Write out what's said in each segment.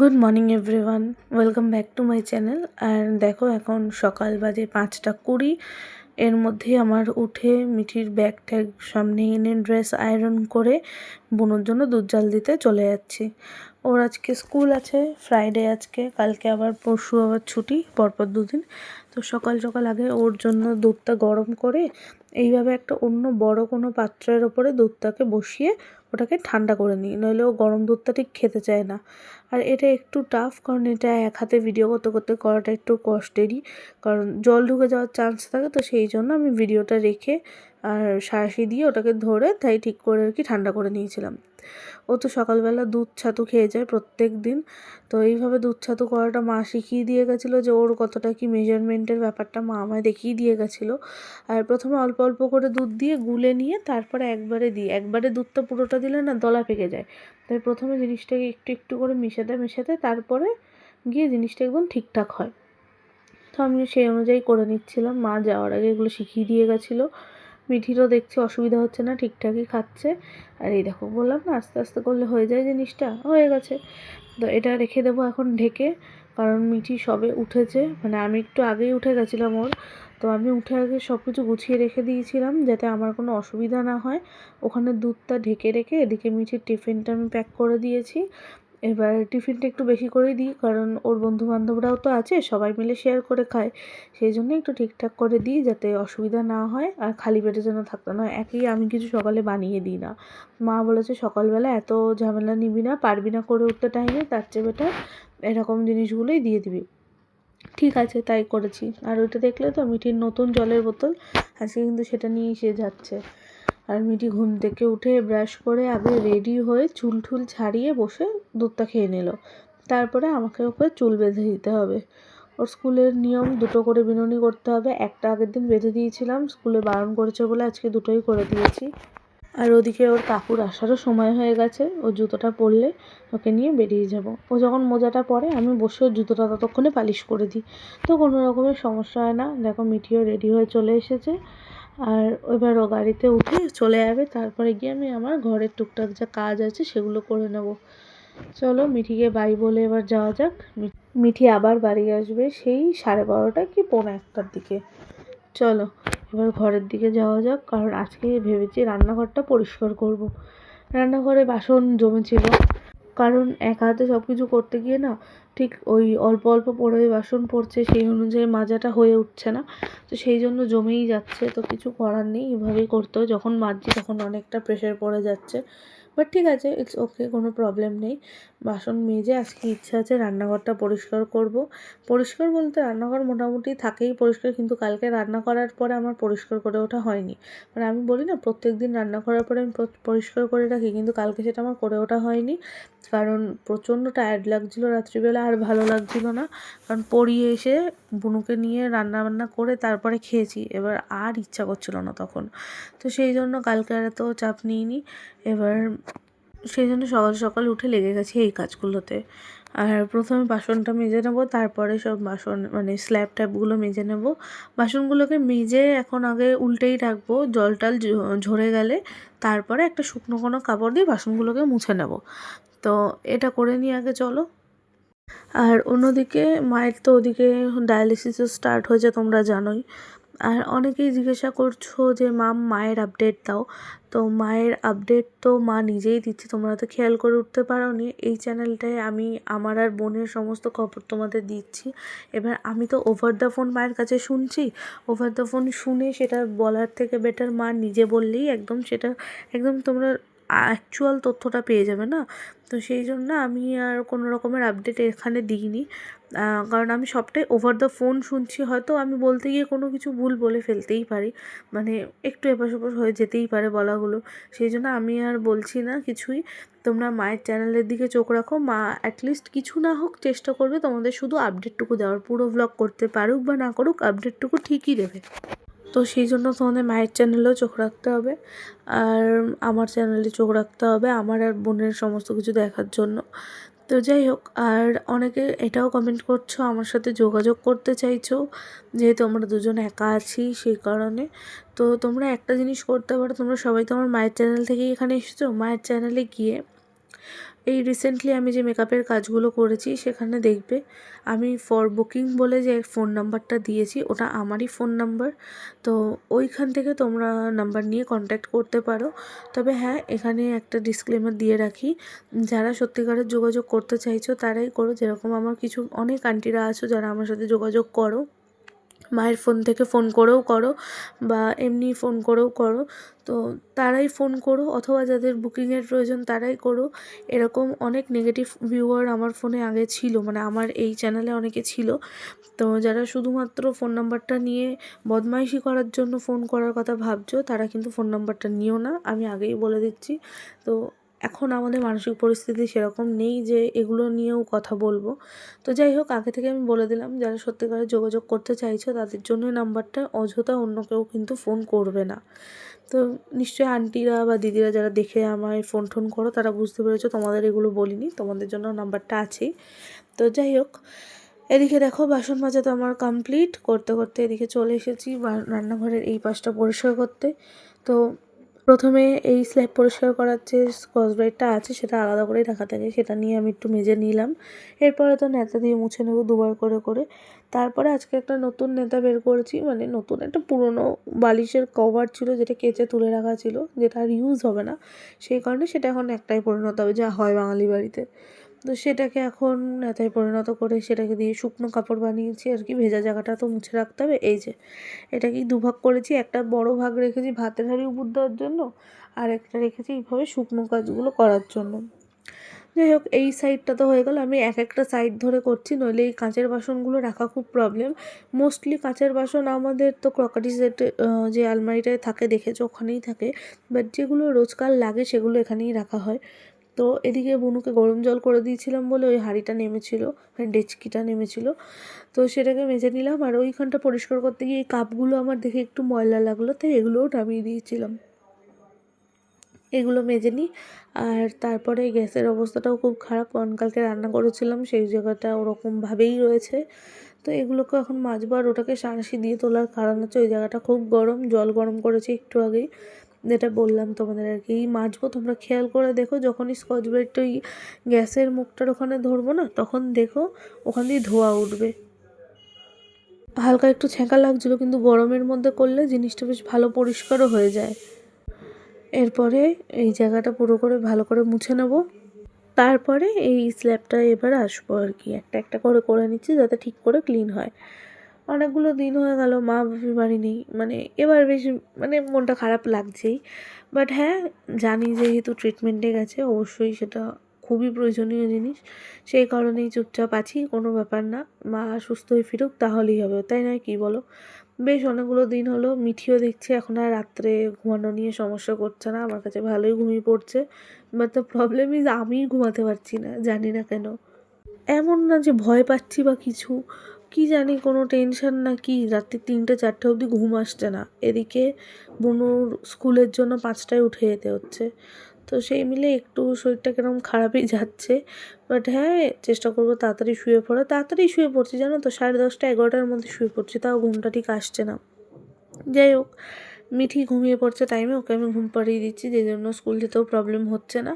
Good morning everyone welcome back to my channel আর দেখো, এখন সকাল বাজে পাঁচটা কুড়ি। এর মধ্যে আমার উঠে মিঠির ব্যাগ ট্যাগ সামনে এনে ড্রেস আয়রন করে বোনের জন্য দুধ জাল দিতে চলে যাচ্ছি। ওর আজকে স্কুল আছে ফ্রাইডে আজকে, কালকে আবার পরশু আবার ছুটি, পরপর দুদিন। তো সকাল সকাল আগে ওর জন্য দুধটা গরম করে এইভাবে একটা অন্য বড় কোনো পাত্রের ওপরে দুধটাকে বসিয়ে ওটাকে ঠান্ডা করে নিই, নইলে ও গরম দুধটা ঠিক খেতে চায় না। আর এটা একটু টাফ কারণ এটা এক হাতে ভিডিও করতে করতে করাটা একটু কষ্টেরই কারণ জল ঢুকে যাওয়ার চান্স থাকে, তো সেই জন্য আমি ভিডিওটা রেখে আর সাঁড়াশি দিয়ে ওটাকে ধরে তাই ঠিক করে আর কি ঠান্ডা করে নিয়েছিলাম। ও তো সকালবেলা দুধ ছাতু খেয়ে যায় প্রত্যেক দিন তো এইভাবে দুধ ছাতু করাটা মা শিখিয়ে দিয়ে গেছিল যে ওর কতটা কি মেজারমেন্টের ব্যাপারটা মা আমায় দেখিয়ে দিয়ে গেছিল। আর প্রথমে অল্প অল্প করে দুধ দিয়ে গুলে নিয়ে তারপরে একবারে দিই। একবারে দুধটা পুরোটা দিলে না দলা পেকে যায়। তাই প্রথমে জিনিসটাকে একটু একটু করে মেশাতে মেশাতে তারপরে গিয়ে জিনিসটা একদম ঠিকঠাক হয়। তো আমি সেই অনুযায়ী করে নিচ্ছিলাম। মা যাওয়ার আগে এগুলো শিখিয়ে দিয়ে গেছিল। মিঠিরও দেখছি অসুবিধা হচ্ছে না, ঠিকঠাকই খাচ্ছে। আর এই দেখো, বললাম না, আস্তে আস্তে করলে হয়ে যায় জিনিসটা, হয়ে গেছে। তো এটা রেখে দেবো এখন ঢেকে, কারণ মিঠি সবে উঠেছে মানে আমি একটু আগেই উঠে গেছিলাম ওর। তো আমি উঠে আগে সব কিছু গুছিয়ে রেখে দিয়েছিলাম, যাতে আমার কোনো অসুবিধা না হয়। ওখানে দুধটা ঢেকে রেখে এদিকে মিঠির টিফিনটা আমি প্যাক করে দিয়েছি। এবার টিফিনটা একটু বেশি করেই দিই, কারণ ওর বন্ধু বান্ধবরাও তো আছে, সবাই মিলে শেয়ার করে খায়। সেই জন্য একটু ঠিকঠাক করে দিই যাতে অসুবিধা না হয়, আর খালি পেটে যেন থাকতে না। হয় একই আমি কিছু সকালে বানিয়ে দিই না। মা বলেছে, সকালবেলা এত ঝামেলা নিবি না, পারবি না করে উঠতে টাইমে তার চেয়ে বেটার এরকম জিনিসগুলোই দিয়ে দিবি। ঠিক আছে, তাই করেছি। আর ওইটা দেখলে তো মিঠির নতুন জলের বোতল, আজকে কিন্তু সেটা নিয়েই সে যাচ্ছে। আর মিটি ঘুম থেকে উঠে ব্রাশ করে আগে রেডি হয়ে চুল টুল ছাড়িয়ে বসে দুধটা খেয়ে নিল। তারপরে আমাকে ওকে চুল বেঁধে দিতে হবে। ওর স্কুলের নিয়ম, দুটো করে বিনুনি করতে হবে। একটা আগের দিন বেঁধে দিয়েছিলাম, স্কুলে বারণ করেছে বলে আজকে দুটোই করে দিয়েছি। আর ওদিকে ওর কাকুর আসারও সময় হয়ে গেছে। ও জুতোটা পরলে ওকে নিয়ে বেরিয়ে যাব। ও যখন মোজাটা পরে, আমি বসে ওর জুতোটা ততক্ষণে পালিশ করে দিই। তো কোনো রকমের সমস্যা হয় না। দেখো মিঠিও রেডি হয়ে চলে এসেছে। আর এবার ও গাড়িতে উঠে চলে যাবে। তারপরে গিয়ে আমি আমার ঘরের টুকটাক যা কাজ আছে সেগুলো করে নেব। চলো মিঠিকে বাই বলে এবার যাওয়া যাক। মিঠি আবার বাড়ি আসবে সেই সাড়ে বারোটা কি পৌনে একটার দিকে। চলো এবার ঘরের দিকে যাওয়া যাক, কারণ আজকে ভেবেছি রান্নাঘরটা পরিষ্কার করব। রান্নাঘরে বাসন জমেছিল। কারণ এক হাতে সব কিছু করতে গিয়ে না ঠিক ওই অল্প অল্প পড়ে বাসন পড়ছে, সেই অনুযায়ী মাজাটা হয়ে উঠছে না। তো সেই জন্য জমেই যাচ্ছে, তো কিছু করার নেই, এভাবেই করতে হয়। যখন মাজছি তখন অনেকটা প্রেশার পড়ে যাচ্ছে। বাট ঠিক আছে ইটস ওকে কোনো প্রবলেম নেই। বাসন মেজে আজকে ইচ্ছা আছে রান্নাঘরটা পরিষ্কার করব। পরিষ্কার বলতে রান্নাঘর মোটামুটি থাকেই পরিষ্কার, কিন্তু কালকে রান্না করার পরে আমার পরিষ্কার করে ওঠা হয়নি। মানে আমি বলি না প্রত্যেক দিন রান্না করার পরে আমি পরিষ্কার করে রাখি, কিন্তু কালকে সেটা আমার করে ওঠা হয়নি। কারণ প্রচণ্ড টায়ার্ড লাগছিল রাত্রিবেলা, আর ভালো লাগছিল না। কারণ পড়িয়ে এসে বুনুকে নিয়ে রান্না বান্না করে তারপরে খেয়েছি। এবার আর ইচ্ছা করছিল না তখন। তো সেই জন্য কালকে আর এত চাপ নিইনি। এবার সেই জন্য সকাল সকাল উঠে লেগে গেছি এই কাজগুলোতে। আর প্রথমে বাসনটা মেজে নেব, তারপরে সব বাসন মানে স্ল্যাব ট্যাপগুলো মেজে নেব। বাসনগুলোকে মেজে এখন আগে উল্টেই রাখব, জল টল ঝরে গেলে তারপরে একটা শুকনো কোনো কাপড় দিয়ে বাসনগুলোকে মুছে নেব। তো এটা করে নিয়ে আগে, চলো। আর অন্যদিকে, মায়ের তো ওদিকে ডায়ালিসিসও স্টার্ট হয়েছে তোমরা জানোই। আর অনেকেই জিজ্ঞাসা করছ যে, মাম, মায়ের আপডেট দাও। তো মায়ের আপডেট তো মা নিজেই দিচ্ছে, তোমরা তো খেয়াল করে উঠতে পারো নি এই চ্যানেলটায় আমি, আমার আর বোনের সমস্ত খবর তোমাদের দিচ্ছি। এবার আমি তো ওভার দ্য ফোন মায়ের কাছে শুনছি। ওভার দ্য ফোন শুনে সেটা বলার থেকে বেটার মা নিজে বললেই একদম সেটা, একদম তোমরা অ্যাকচুয়াল তথ্যটা পেয়ে যাবে না। তো সেই জন্য আমি আর কোনো রকমের আপডেট এখানে দিইনি। কারণ আমি সবটাই ওভার দ্য ফোন শুনছি, হয়তো আমি বলতে গিয়ে কোনো কিছু ভুল বলে ফেলতেই পারি। মানে একটু এপাশ ওপাশ হয়ে যেতেই পারে বলাগুলো। সেই জন্য আমি আর বলছি না কিছুই। তোমরা মায়ের চ্যানেলের দিকে চোখ রাখো। মা অ্যাটলিস্ট কিছু না হোক চেষ্টা করবে তোমাদের শুধু আপডেটটুকু দেওয়ার। পুরো ভ্লগ করতে পারুক বা না করুক আপডেটটুকু ঠিকই দেবে। তো সেই জন্য তোমাদের মায়ের চ্যানেলেও চোখ রাখতে হবে। আর আমার চ্যানেলে চোখ রাখতে হবে আমার আর বোনের সমস্ত কিছু দেখার জন্য। তো যাই হোক, আর অনেকে এটাও কমেন্ট করছ, আমার সাথে যোগাযোগ করতে চাইছো, যেহেতু আমরা দুজন একা আছি সেই কারণে। তো তোমরা একটা জিনিস করতে পারো, তোমরা সবাই তোমার মায়ের চ্যানেল থেকে এখানে এসেছ, মায়ের চ্যানেলে গিয়ে এই রিসেন্টলি আমি যে মেকআপের কাজগুলো করেছি, সেখানে দেখবে আমি ফর বুকিং বলে যে ফোন নাম্বারটা দিয়েছি, ওটা আমারই ফোন নাম্বার তো ওইখান থেকে তোমরা নাম্বার নিয়ে কন্ট্যাক্ট করতে পারো। তবে হ্যাঁ এখানে একটা ডিসক্লেমার দিয়ে রাখি, যারা সত্যিকারের যোগাযোগ করতে চাইছো, তারাই করো। যেরকম আমার কিছু অনেক আন্টিরা আছো, যারা আমার সাথে যোগাযোগ করো। মায়ের ফোন থেকে ফোন করেও করো বা এমনি ফোন করেও করো। তো তারাই ফোন করো অথবা যাদের বুকিংয়ের প্রয়োজন তারাই করো। এরকম অনেক নেগেটিভ ভিউয়ার আমার ফোনে আগে ছিল মানে আমার এই চ্যানেলে অনেকে ছিল। তো যারা শুধুমাত্র ফোন নাম্বারটা নিয়ে বদমাইশি করার জন্য ফোন করার কথা ভাবছ, তারা কিন্তু ফোন নাম্বারটা নিও না, আমি আগেই বলে দিচ্ছি। তো এখন আমাদের মানসিক পরিস্থিতি সেরকম নেই যে এগুলো নিয়েও কথা বলব। তো যাই হোক, আগে থেকে আমি বলে দিলাম, যারা সত্যিকারে যোগাযোগ করতে চাইছো, তাদের জন্যই নাম্বারটা অযথা অন্য কেউ কিন্তু ফোন করবে না। তো নিশ্চয়ই আন্টিরা বা দিদিরা যারা দেখে আমায় ফোন টোন করো, তারা বুঝতে পেরেছ তোমাদের এগুলো বলিনি, তোমাদের জন্য নাম্বারটা আছেই। তো যাই হোক, এদিকে দেখো, বাসন মাজা তো আমার কমপ্লিট করতে করতে এদিকে চলে এসেছি রান্নাঘরের এই পাশটা পরিষ্কার করতে। তো প্রথমে এই স্ল্যাব পরিষ্কার করার যে স্কচ ব্রাইটটা আছে, সেটা আলাদা করেই রাখা থাকে। সেটা নিয়ে আমি একটু মেজে নিলাম। এরপরে তো নেতা দিয়ে মুছে নেব দুবার করে করে। তারপরে আজকে একটা নতুন নেতা বের করেছি মানে নতুন একটা পুরনো বালিশের কভার ছিল, যেটা কেচে তুলে রাখা ছিল, যেটা আর ইউজ হবে না। সেই কারণে সেটা এখন একটাই পরিণত হবে, যা হয় বাঙালি বাড়িতে। তো সেটাকে এখন নেতায় পরিণত করে সেটাকে দিয়ে শুকনো কাপড় বানিয়েছি আর কি, ভেজা জায়গাটা তো মুছে রাখতে হবে। এই যে এটাকেই দুভাগ করেছি, একটা বড় ভাগ রেখেছি ভাতের হাড়ি উপর দেওয়ার জন্য আর একটা রেখেছি এইভাবে শুকনো কাজগুলো করার জন্য। যাই হোক, এই সাইডটা তো হয়ে গেল। আমি এক একটা সাইড ধরে করছি, নইলে এই কাঁচের বাসনগুলো রাখা খুব প্রবলেম মোস্টলি কাঁচের বাসন আমাদের তো ক্রকারি সেটে যে আলমারিটায় থাকে, দেখেছ, ওখানেই থাকে। বাট যেগুলো রোজকার লাগে, সেগুলো এখানেই রাখা হয়। তো এদিকে বনুকে গরম জল করে দিয়েছিলাম বলে ওই হাঁড়িটা নেমেছিল মানে ডেচকিটা নেমেছিল। তো সেটাকে মেজে নিলাম আর ওইখানটা পরিষ্কার করতে গিয়ে এই কাপগুলো আমার দেখে একটু ময়লা লাগল, তাই এগুলোও নামিয়ে দিয়েছিলাম। এগুলো মেজে নিই আর তারপরে গ্যাসের অবস্থাটাও খুব খারাপ কারণ কালকে রান্না করেছিলাম, সেই জায়গাটা ওরকমভাবেই রয়েছে। তো এগুলোকে এখন মাজবো আর ওটাকে সাঁড়াশি দিয়ে তোলার কারণ হচ্ছে ওই জায়গাটা খুব গরম, জল গরম করেছি একটু আগেই। যেটা বললাম তোমাদের আর কি, এই মাজবো তোমরা খেয়াল করে দেখো, যখনই স্কচ ব্রাইটটা ওই গ্যাসের মুখটার ওখানে ধরবো না, তখন দেখো ওখান দিয়ে ধোয়া উঠবে। হালকা একটু ছ্যাঁকা লাগছিল, কিন্তু গরমের মধ্যে করলে জিনিসটা বেশ ভালো পরিষ্কারও হয়ে যায়। এরপরে এই জায়গাটা পুরো করে ভালো করে মুছে নেব। তারপরে এই স্ল্যাবটা এবার আসব আর কি, একটা একটা করে করে নিচ্ছি যাতে ঠিক করে ক্লিন হয়। অনেকগুলো দিন হয়ে গেল, মা বাপি বাড়ি নেই। মানে এবার বেশি মানে মনটা খারাপ লাগছেই। বাট হ্যাঁ জানি যেহেতু ট্রিটমেন্টে গেছে, অবশ্যই সেটা খুবই প্রয়োজনীয় জিনিস। সেই কারণেই চুপচাপ আছি, কোনো ব্যাপার না। মা সুস্থ হয়ে ফিরুক, তাহলেই হবে। তাই নয় কি বলো? বেশ অনেকগুলো দিন হলো, মিঠিও দেখছি, এখন আর রাত্রে ঘুমানো নিয়ে সমস্যা করছে না। আমার কাছে ভালোই ঘুমিয়ে পড়ছে। বাট দ্য প্রবলেম ইজ আমিই ঘুমাতে পারছি না, জানি না কেন। এমন না যে ভয় পাচ্ছি বা কিছু। কি জানি কোনো টেনশন না কি রাত্রি তিনটে, চারটে অবধি ঘুম আসছে না। এদিকে বুনুর স্কুলের জন্য পাঁচটায় উঠে যেতে হচ্ছে। তো সেই মিলে একটু শরীরটা কেরম খারাপই যাচ্ছে। বাট হ্যাঁ চেষ্টা করব তাড়াতাড়ি শুয়ে পড়া তাড়াতাড়ি শুয়ে পড়ছি, জানো তো? সাড়ে দশটা, এগারোটার মধ্যে শুয়ে পড়ছি, তাও ঘুমটা ঠিক আসছে না। যাই হোক মিঠি ঘুমিয়ে পড়ছে টাইমে ওকে আমি ঘুম পাড়িয়ে দিচ্ছি, যে জন্য স্কুল যেতেও প্রবলেম হচ্ছে না।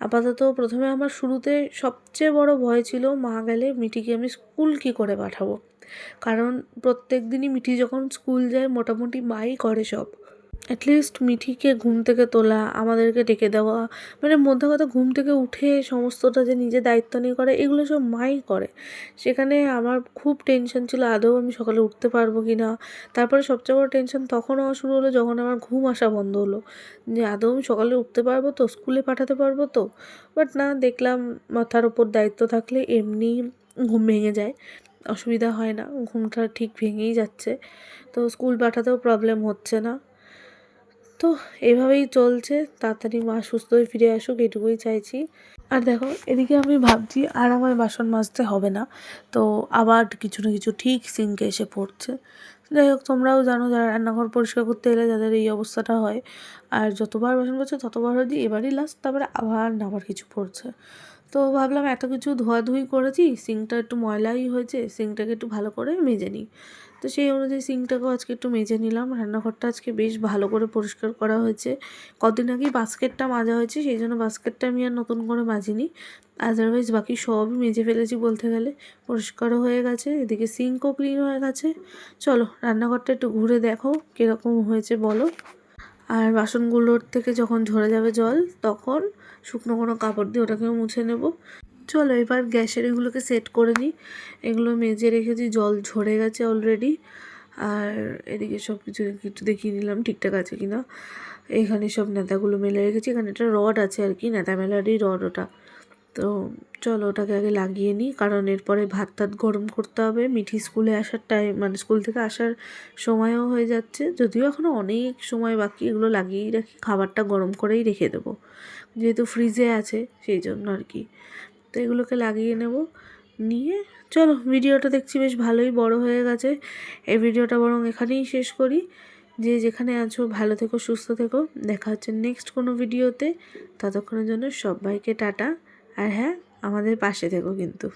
আপাতত প্রথমে আমার শুরুতে সবচেয়ে বড় ভয় ছিল, মা গেলে মিঠিকে আমি স্কুল কি করে পাঠাবো? কারণ প্রত্যেক দিনই মিঠি যখন স্কুল যায়, মোটামুটি মাই করে সব। অ্যাটলিস্ট মিঠিকে ঘুম থেকে তোলা, আমাদেরকে ডেকে দেওয়া মানে মধ্যে কথা ঘুম থেকে উঠে সমস্তটা যে নিজে দায়িত্ব নিয়ে করে, এগুলো সব মাই করে। সেখানে আমার খুব টেনশন ছিল, আদৌ আমি সকালে উঠতে পারব কি না তারপরে সবচেয়ে বড় টেনশন তখন হওয়া শুরু হলো যখন আমার ঘুম আসা বন্ধ হলো। যে আদৌ আমি সকালে উঠতে পারব তো স্কুলে পাঠাতে পারব তো? বাট না, দেখলাম মাথার ওপর দায়িত্ব থাকলে এমনি ঘুম ভেঙে যায়। অসুবিধা হয় না, ঘুমটা ঠিক ভেঙেই যাচ্ছে। তো স্কুল পাঠাতেও প্রবলেম হচ্ছে না। তো এভাবেই চলছে। তাড়াতাড়ি মা সুস্থ হয়ে ফিরে আসুক, এটুকুই চাইছি। আর দেখো, এদিকে আমি ভাবছি আর আমার বাসন মাজতে হবে না। তো আবার কিছু না কিছু ঠিক সিঙ্কে এসে পড়ছে। যাই হোক, তোমরাও জানো যারা রান্নাঘর পরিষ্কার করতে এলে যাদের এই অবস্থাটা হয়। আর যতবার বাসন পড়ছে ততবার হয়তো এবারই লাস্ট তারপরে আবার না, আবার কিছু পড়ছে। তো ভাবলাম এত কিছু ধোয়াধুয়ি করেছি সিঙ্কটা একটু ময়লাই হয়েছে সিঙ্কটাকে একটু ভালো করে মেজে নিই। তো সেই অনুযায়ী সিঙ্কটাকেও আজকে একটু মেজে নিলাম। রান্নাঘরটা আজকে বেশ ভালো করে পরিষ্কার করা হয়েছে। কদিন আগেই বাস্কেটটা মাজা হয়েছে, সেই জন্য বাস্কেটটা আমি আর নতুন করে মাজিনি। আদারওয়াইজ বাকি সবই মেজে ফেলেছি বলতে গেলে। পরিষ্কারও হয়ে গেছে, এদিকে সিঙ্কও ক্লিন হয়ে গেছে। চলো, রান্নাঘরটা একটু ঘুরে দেখো কীরকম হয়েছে বলো। আর বাসনগুলোর থেকে যখন ঝরে যাবে জল, তখন শুকনো কোনো কাপড় দিয়ে ওটাকেও মুছে নেব। চলো এবার গ্যাসের এগুলোকে সেট করে নিই। এগুলো মেজে রেখেছি, জল ঝরে গেছে অলরেডি আর এদিকে সব কিছু একটু দেখিয়ে নিলাম ঠিকঠাক আছে কি না এখানে সব নেতাগুলো মেলে রেখেছি, এখানে একটা রড আছে আর কি, নেতা মেলারই রড ওটা। তো চলো ওটাকে আগে লাগিয়ে নিই, কারণ এরপরে ভাত টাত গরম করতে হবে। মিঠি স্কুলে আসার টাইম মানে স্কুল থেকে আসার সময়ও হয়ে যাচ্ছে। যদিও এখনও অনেক সময় বাকি, এগুলো লাগিয়েই রাখি, খাবারটা গরম করেই রেখে দেবো। যেহেতু ফ্রিজে আছে, সেই জন্য আর কি। তো এগুলোকে লাগিয়ে নেব। নিয়ে, চলো ভিডিওটা দেখছি বেশ ভালোই বড় হয়ে গেছে। এই ভিডিওটা বরং এখানেই শেষ করি। যে যেখানে আছো ভালো থেকো, সুস্থ থেকো। দেখা হচ্ছে নেক্সট কোনো ভিডিওতে। ততক্ষণের জন্য সবাইকে টাটা। আর হ্যাঁ আমাদের পাশে থেকো কিন্তু।